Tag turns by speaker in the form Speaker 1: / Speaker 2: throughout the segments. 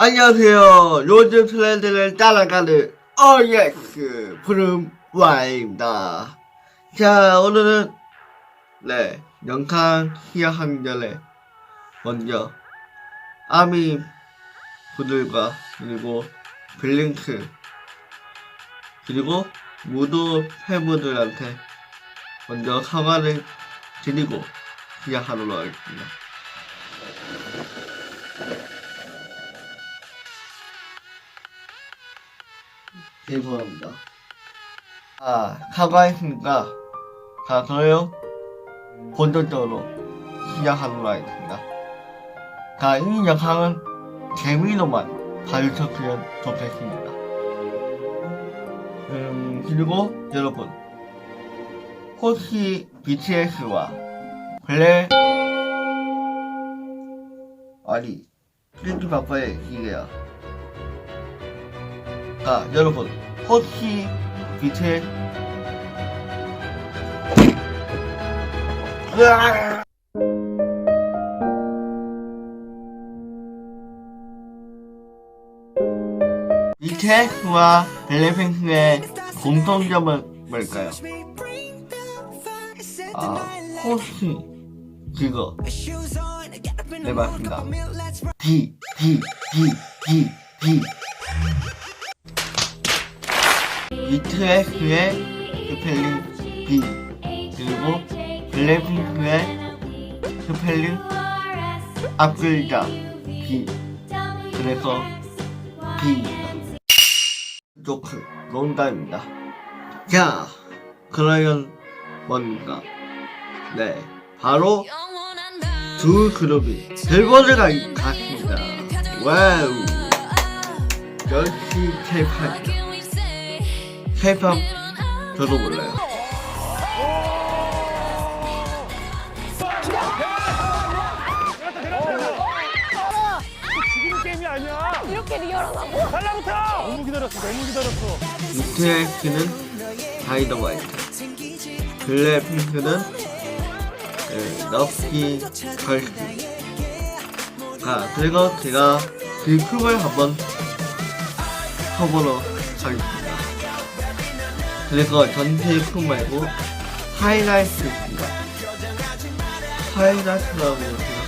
Speaker 1: 안녕하세요. 요즘 트렌드를 따라가는 OX 푸른와입니다. 자, 오늘은, 네, 영상 시작하기 전에, 먼저, 아미 분들과, 그리고 블링크, 그리고 무도 팬분들한테 먼저 사과를 드리고 시작하도록 하겠습니다. 죄송합니다. 아, 사과했으니까, 자, 그래요? 본격적으로 시작하도록 하겠습니다. 자, 이 영상은 재미로만 봐주셨으면 좋겠습니다. 음, 그리고 여러분, 혹시 BTS와 블랙, 아니, 링크 바빠의 기계야. 아, 여러분, 혹시 BTS 으아! BTS와 블랙핑크의 공통점은 뭘까요? 아, 혹시 그거 네 맞습니다. B, B, B, B, B BTS의 스펠링 B 그리고 블랙핑크의 스펠링 앞글자 B. 그래서 B입니다 조크 농담입니다. 자 그러면 뭡니까 네 바로 두 그룹이 벨버드가 같습니다. 와우. 역시 K-팝이 다 K-팝 저도 몰라요
Speaker 2: 죽이는 게임이 아니야.
Speaker 3: 이렇게 리얼하다고?
Speaker 2: 달라붙어. 너무 기다렸어. 너무 기다렸어.
Speaker 1: BTS는 다이너마이트 블랙핑크는 네, 럭키 걸스 아 그리고 제가 그 춤을 한번 해보러 가겠습니다 그래서 전체 춤 말고 하이라이트입니다 하이라이트라고 생각해요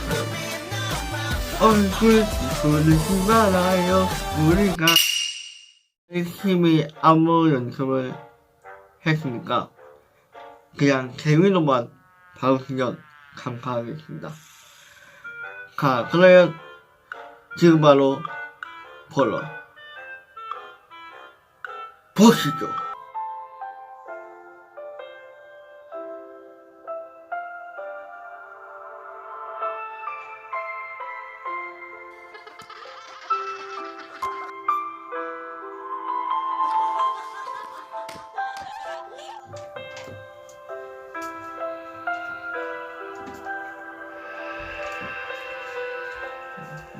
Speaker 1: 얼굴 부르지 말아요 우리가 열심히 안무 연습을 했으니까 그냥 재미로만 봐주시면 감사하겠습니다. 자, 그러면 지금 바로 보러 보시죠.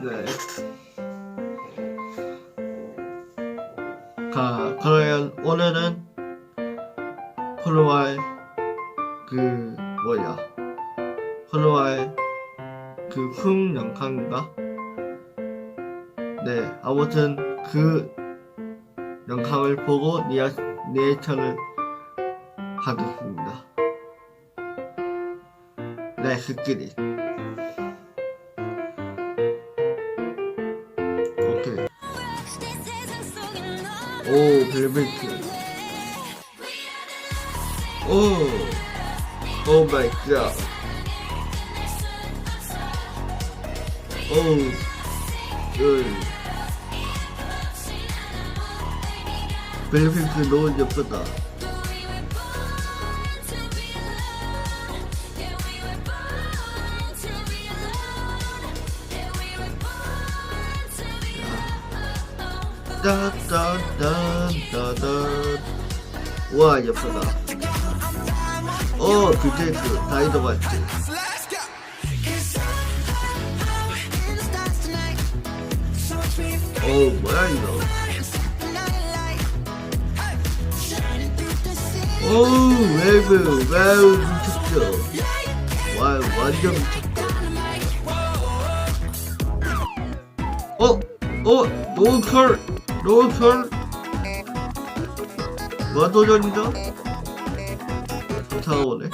Speaker 1: 네. 자, 그러면 오늘은 폴로와의 그 뭐야 폴로와의 그흥 영상인가? 네, 아무튼 그 영상을 보고 리아, 리액션을 하겠습니다. 네, 스키릿. 오, 벨벳트. 오, 오 마이 갓. 오, 그. 벨벳트 너무 예쁘다. 따따따따따. 와, 예쁘다. 오, BTS, 다이너마이트. 오, 뭐야, 이거. 오, 웨브, 와우, 미쳤죠. 와우, 완전 미쳤죠. 어? 어 노컬 노컬 와도전이다 다가오네